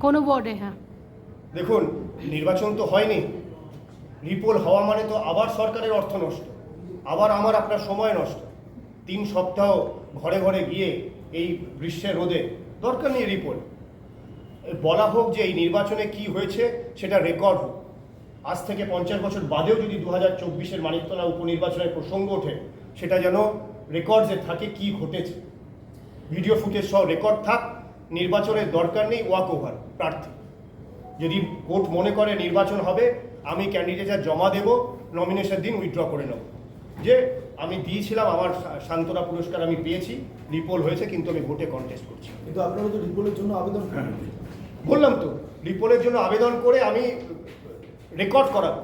কোনো বোর্ডে হ্যাঁ। দেখুন নির্বাচন তো হয়নি। রিপোল হওয়া মানে তো আবার সরকারের অর্থ নষ্ট। আবার আমার আপনার সময় নষ্ট। তিন সপ্তাহ ঘরে ঘরে গিয়ে এই গ্রীষ্মের রোদে দরকার নেই রিপোল বলা হোক যে এই নির্বাচনে কি হয়েছে সেটা রেকর্ড হোক। আজ থেকে পঞ্চাশ বছর বাদেও যদি দু হাজার চব্বিশের মানিকতলা উপনির্বাচনের প্রসঙ্গ ওঠে সেটা যেন রেকর্ডসে থাকে কি ঘটেছে। ভিডিও ফুটেজ সহ রেকর্ড থাক। নির্বাচনের দরকার নেই ওয়াক ওভার প্রার্থী। যদি কোর্ট মনে করে নির্বাচন হবে আমি ক্যান্ডিডেট জমা দেব নমিনেশন দিন উইথড্র করে নেব। যে আমি দিয়েছিলাম আমার সান্ত্বনা পুরস্কার আমি পেয়েছি রিপোল হয়েছে কিন্তু আমি ভোটে কন্টেস্ট করছি। কিন্তু আপনারা তো রিপোর্টের জন্য আবেদন করেন বললাম তো রিপোলের জন্য আবেদন করে আমি রেকর্ড করাবো।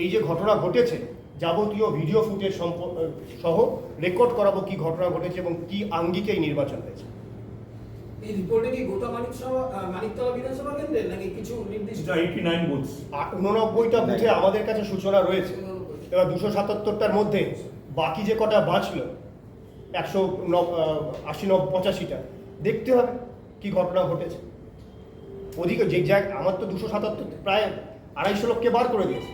এই যে ঘটনা ঘটেছে যাবতীয় ভিডিও ফুটেজ সহ রেকর্ড করাবো কি ঘটনা ঘটেছে এবং কি আঙ্গিকে এই নির্বাচন হয়েছে। এই রিপোর্টে কি গোটা মানিকসভা মানিকতলা বিধানসভা কেন্দ্রের নাকি কিছু নির্দিষ্ট? এইটি নাইন আর উননব্বইটা বুথে আমাদের কাছে সূচনা রয়েছে। এবার দুশো সাতাত্তরটার মধ্যে বাকি যে কটা বাঁচলো একশো আশি নব পঁচাশিটা দেখতে হবে কি ঘটনা ঘটেছে। ওদিকে যে যা আমার তো দুশো সাতাত্তর প্রায় আড়াইশো লোককে বার করে দিয়েছে।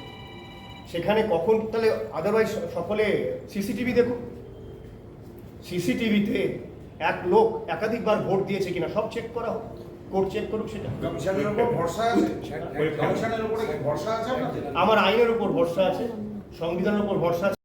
সেখানে কখন তাহলে আদারওয়াইজ সকলে সিসিটিভি দেখুন। সিসিটিভিতে এক লোক একাধিকবার ভোট দিয়েছে কিনা সব চেক করা হোক। কোর্ট চেক করুক সেটা। কমিশনের উপর ভরসা আছে? কমিশনের উপরে ভরসা আছে আমার আইনের উপর ভরসা আছে সংবিধানের উপর ভরসা আছে।